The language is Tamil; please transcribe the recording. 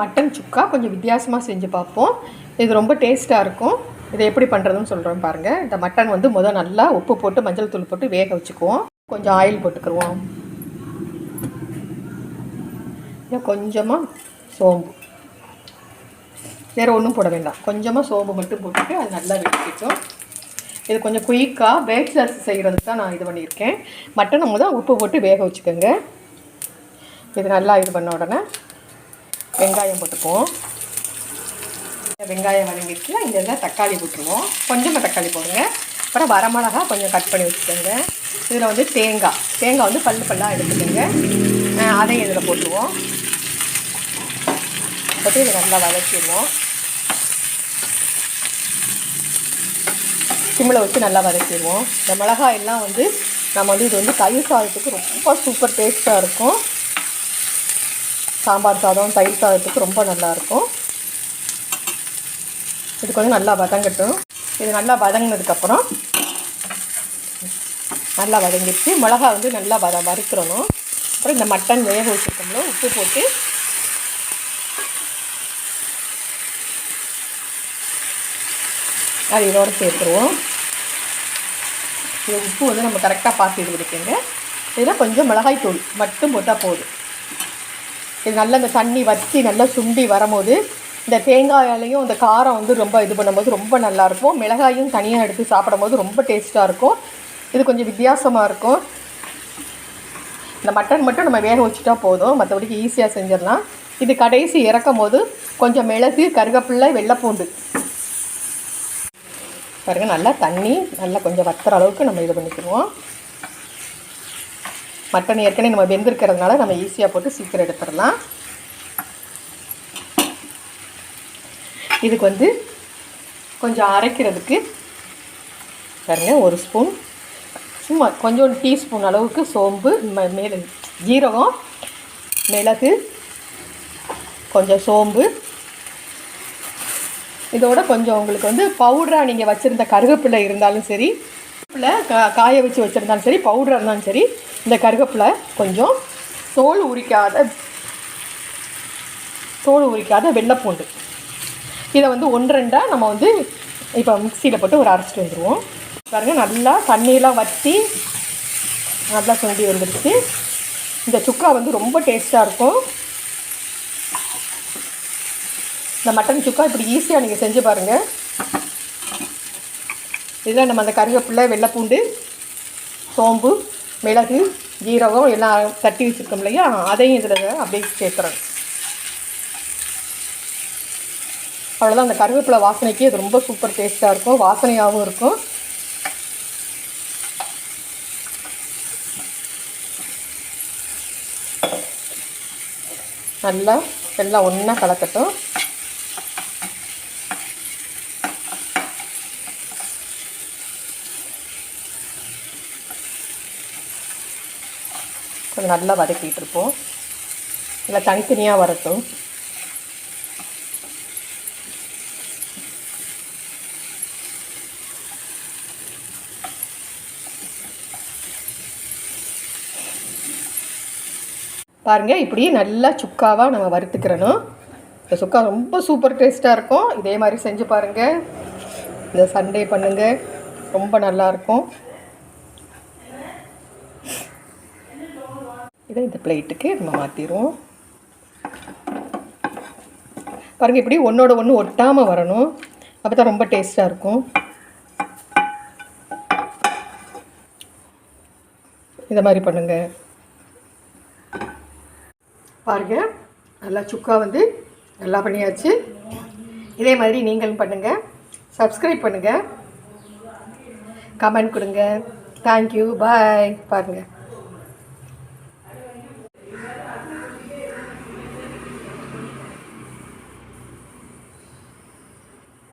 மட்டன் சுக்கா கொஞ்சம் வித்தியாசமாக செஞ்சு பார்ப்போம். இது ரொம்ப டேஸ்ட்டாக இருக்கும். இதை எப்படி பண்ணுறதுன்னு சொல்கிறோம் பாருங்கள் இந்த மட்டன் வந்து முதல் நல்லா உப்பு போட்டு மஞ்சள் தூள் போட்டு வேக வச்சுக்குவோம். கொஞ்சம் ஆயில் போட்டுக்கிருவோம். இன்னும் கொஞ்சமாக சோம்பு. வேறு ஒன்றும் போட வேண்டாம். கொஞ்சமாக சோம்பு மட்டும் போட்டுட்டு அது நல்லா வெடிக்கட்டும் இது கொஞ்சம் குயிக்காக பேக்ஸ் செய்கிறதுக்கு தான் நான் இது பண்ணியிருக்கேன். மட்டனை முதல் உப்பு போட்டு வேக வச்சுக்கோங்க. இது நல்லா இது பண்ண உடனே வெங்காயம் போட்டுக்குவோம். வெங்காயம் வதங்கிட்டு இந்த இதில் தக்காளி போட்டுருவோம். கொஞ்சமாக தக்காளி போடுங்க. அப்புறம் வரமிளகா கொஞ்சம் கட் பண்ணி வச்சுக்கோங்க. இதில் வந்து தேங்காய். தேங்காய் வந்து பல்லு பல்லாக எடுத்துக்கோங்க. அதையும் இதில் போட்டுருவோம். போட்டு இதை நல்லா வதக்கிடுவோம். சிம்மில் வச்சு நல்லா வதக்கிடுவோம். இந்த மிளகாய் எல்லாம் வந்து நம்ம வந்து இது வந்து தயிர் சாதத்துக்கு ரொம்ப சூப்பர் டேஸ்ட்டாக இருக்கும். சாம்பார் சாதம் தயிர் சாதத்துக்கு ரொம்ப நல்லாயிருக்கும் இது கொஞ்சம் நல்லா வதங்கட்டும். இது நல்லா வதங்கினதுக்கப்புறம் நல்லா வதங்கிடுச்சு. மிளகா வந்து நல்லா வத வறுக்கிறணும். அப்புறம் இந்த மட்டன் வேக வச்சுருக்கோம்ல உப்பு போட்டு. அது இதோடு சேர்த்துருவோம். இது உப்பு வந்து நம்ம கரெக்டாக பார்த்து இது பிடிக்குங்க இதில் கொஞ்சம் மிளகாய் தூள் மட்டும் போட்டால் போதும். இது நல்லா இந்த தண்ணி வற்றி நல்லா சுண்டி வரும்போது இந்த தேங்காயாலையும் அந்த காரம் வந்து ரொம்ப இது பண்ணும்போது ரொம்ப நல்லாயிருக்கும் மிளகாயும் தனியாக எடுத்து சாப்பிடும்போது ரொம்ப டேஸ்ட்டாக இருக்கும். இது கொஞ்சம் வித்தியாசமாக இருக்கும். இந்த மட்டன் மட்டும் நம்ம வேக வச்சுட்டா போதும். மற்றபடிக்கு ஈஸியாக செஞ்சிடலாம். இது கடைசி இறக்கும் போது கொஞ்சம் மிளகு கருகப்பிள்ளை வெள்ளைப்பூண்டு. பாருங்கள் நல்லா தண்ணி நல்லா கொஞ்சம் வத்துற அளவுக்கு நம்ம இது பண்ணிக்கிடுவோம். மட்டன் ஏற்கனவே நம்ம வெந்திருக்கிறதுனால நம்ம ஈஸியாக போட்டு சீக்கிரம் எடுத்துடலாம். இதுக்கு வந்து கொஞ்சம் அரைக்கிறதுக்கு பாருங்க ஒரு ஸ்பூன் சும்மா கொஞ்சம் டீஸ்பூன் அளவுக்கு சோம்பு ம- மேலே ஜீரகம் மிளகு கொஞ்சம் சோம்பு. இதோட கொஞ்சம் உங்களுக்கு வந்து பவுடராக நீங்கள் வச்சுருந்த கருவேப்பிலை இருந்தாலும் சரி இல்லை காய வச்சு வச்சுருந்தாலும் சரி பவுடராக இருந்தாலும் சரி இந்த கருகப்பில் கொஞ்சம் தோல் உரிக்காத தோல் உரிக்காத வெள்ளைப்பூண்டு. இதை வந்து ஒன்று ரெண்டாக நம்ம வந்து இப்போ மிக்சியில் போட்டு ஒரு அரைச்சிட்டு வந்துடுவோம் பாருங்கள் நல்லா தண்ணியெலாம் வற்றி நல்லா சுண்டி வந்துடுச்சு இந்த சுக்கா வந்து ரொம்ப டேஸ்ட்டாக இருக்கும். இந்த மட்டன் சுக்கா இப்படி ஈஸியாக நீங்கள் செஞ்சு பாருங்கள் இதில் நம்ம அந்த கருவேப்பிலை வெள்ளைப்பூண்டு சோம்பு மிளகு ஜீரகம் எல்லாம் தட்டி வச்சுருக்கோம் இல்லையா? அதையும் இதில் அப்படியே சேர்த்துறேன் அவ்வளோதான் அந்த கருவேப்பிலை வாசனைக்கு இது ரொம்ப சூப்பர் டேஸ்ட்டாக இருக்கும். வாசனையாகவும் இருக்கும். நல்லா எல்லாம் ஒன்றா கலக்கட்டும். கொஞ்சம் நல்லா வதக்கிட்டு இருப்போம் இல்லை தனித்தனியாக வரட்டும். பாருங்கள் இப்படி நல்லா சுக்காவாக நம்ம வறுத்துக்கிறணும். இந்த சுக்கா ரொம்ப சூப்பர் டேஸ்ட்டாக இருக்கும். இதே மாதிரி செஞ்சு பாருங்கள் இந்த சண்டே பண்ணுங்கள் ரொம்ப நல்லாயிருக்கும் இதை இந்த பிளேட்டுக்கு நம்ம மாற்றிடுவோம் பாருங்கள் இப்படி ஒன்றோட ஒன்று ஒட்டாமல் வரணும். அப்போ தான் ரொம்ப டேஸ்ட்டாக இருக்கும். இந்த மாதிரி பண்ணுங்கள் பாருங்க நல்லா சுக்கா வந்து நல்லா பண்ணியாச்சு. இதே மாதிரி நீங்களும் பண்ணுங்கள் சப்ஸ்கிரைப் பண்ணுங்கள் கமெண்ட் கொடுங்க. தேங்க்யூ பாய் பாருங்கள்